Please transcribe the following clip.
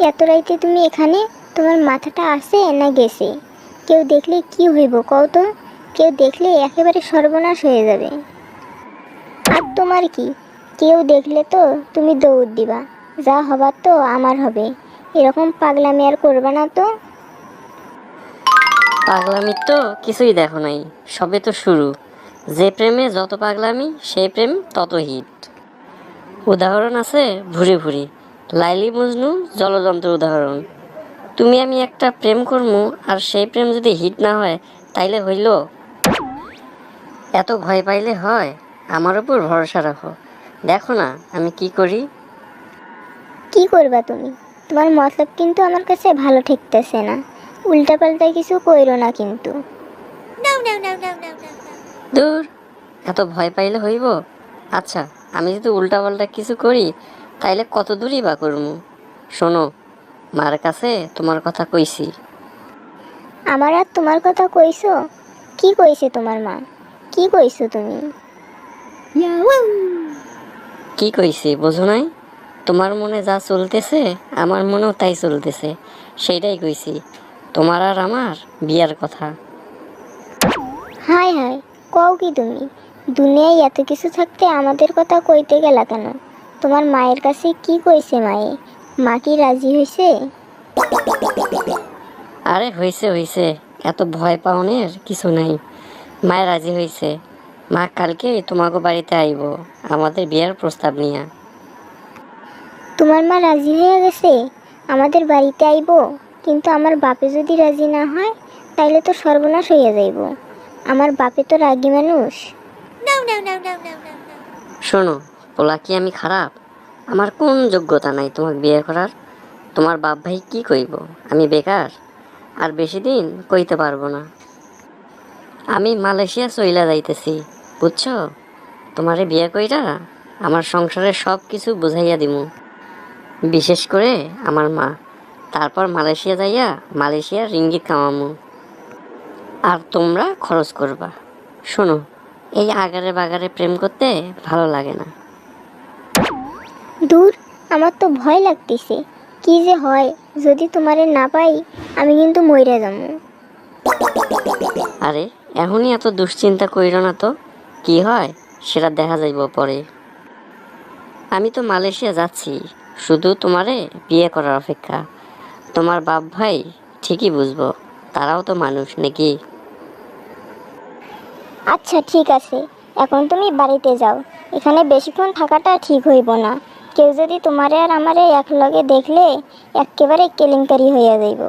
এত রাইতে তুমি এখানে? তোমার মাথাটা আসে না গেছে? কেউ দেখলে কি হইব কও তো? কেউ দেখলে একেবারে সর্বনাশ হয়ে যাবে। আর তোমার কি? কেউ দেখলে তো তুমি দৌড় দিবা। যা হবার তো আমার হবে। এরকম পাগলামি আর করবে না তো? পাগলামি তো কিছুই দেখো নাই। সবে তো শুরু। যে প্রেমে যত পাগলামি, সেই প্রেম তত হিট। উদাহরণ আছে ভুরি ভুরি। লাইলি মজনু জলযন্ত্র উদাহরণ। তুমি আমি একটা প্রেম করমু আর সেই প্রেম যদি হিট না হয় তাইলে হইল? এত ভয় পাইলে হয়? আমার উপর ভরসা রাখো। দেখো না আমি কি করি? কি করবা তুমি? তোমার মতলব কিন্তু আমার কাছে ভালো ঠেকতেছে না। উল্টাপাল্টা কিছু কইরো না কিন্তু। দূর এত ভয় পাইলে হইব? আচ্ছা আমি যদি উল্টাপাল্টা কিছু করি তাইলে কত দূরই বা করমু? শোনো মার কাছে তোমার কথা কইছি। আমার আর তোমার কথা কইছো? কি কইছে তোমার মা? কি কইছো তুমি? কি কইছে বোঝো নাই? তোমার মনে যা চলতেছে আমার মনেও তাই চলতেছে। সেইটাই কইছি তোমার আর আমার বিয়ার কথা। হায় হায় কও কি তুমি? দুনিয়ায় এত কিছু থাকতে আমাদের কথা কইতে গেলা কেন? তোমার মায়ের কাছে কি কইছে মায়ে? মা কি রাজি হয়েছে আরে হইছে হইছে। এত ভয় পাওনের কিছু নাই। মায়ের রাজি হইছে। মা কালকে তোমাকে বাড়িতে আইব। আমাদের বিয়ার প্রস্তাব নিয়া। তোমার মা রাজি হয়ে গেছে? আমাদের বাড়িতে আইবো। কিন্তু আমার বাপে যদি রাজি না হয় তাইলে তো সর্বনাশ হইয়া যাইব। আমার বাপে তো রাগী মানুষ। শোনো পোলা কি আমি খারাপ? আমার কোন যোগ্যতা নাই তোমাকে বিয়ে করার? তোমার বাপ ভাই কি কইব? আমি বেকার? আর বেশি দিন কইতে পারব না। আমি মালয়েশিয়া চইলা যাইতেছি, বুঝছ? তোমারে বিয়ে কইরা আমার সংসারের সব কিছু বুঝাইয়া দিমু। বিশেষ করে আমার মা। তারপর মালয়েশিয়া যাইয়া মালয়েশিয়ার রিঙ্গিত কামামু। আর তোমরা খরচ করবা। শোনো, এই আগারে বাগারে প্রেম করতে ভালো লাগে না। দূর আমার তো ভয় লাগতেছে। কি যে হয় যদি তোমারে না পাই আমি কিন্তু মইরা যাব আরে এখনই এত দুশ্চিন্তা কইর না তো। কি হয় সেটা দেখা যাইব পরে। আমি তো মালয়েশিয়া যাচ্ছি শুধু তোমারে বিয়ে করার অপেক্ষা। তোমার বাপ ভাই ঠিকই বুঝব তারাও তো মানুষ নাকি? আচ্ছা ঠিক আছে। এখন তুমি বাড়িতে যাও এখানে বেশিক্ষণ থাকাটা ঠিক হইব না। কেউ যদি তোমারে আর আমারে এক লগে দেখলে একেবারে কেলেঙ্কারি হইয়া যাইব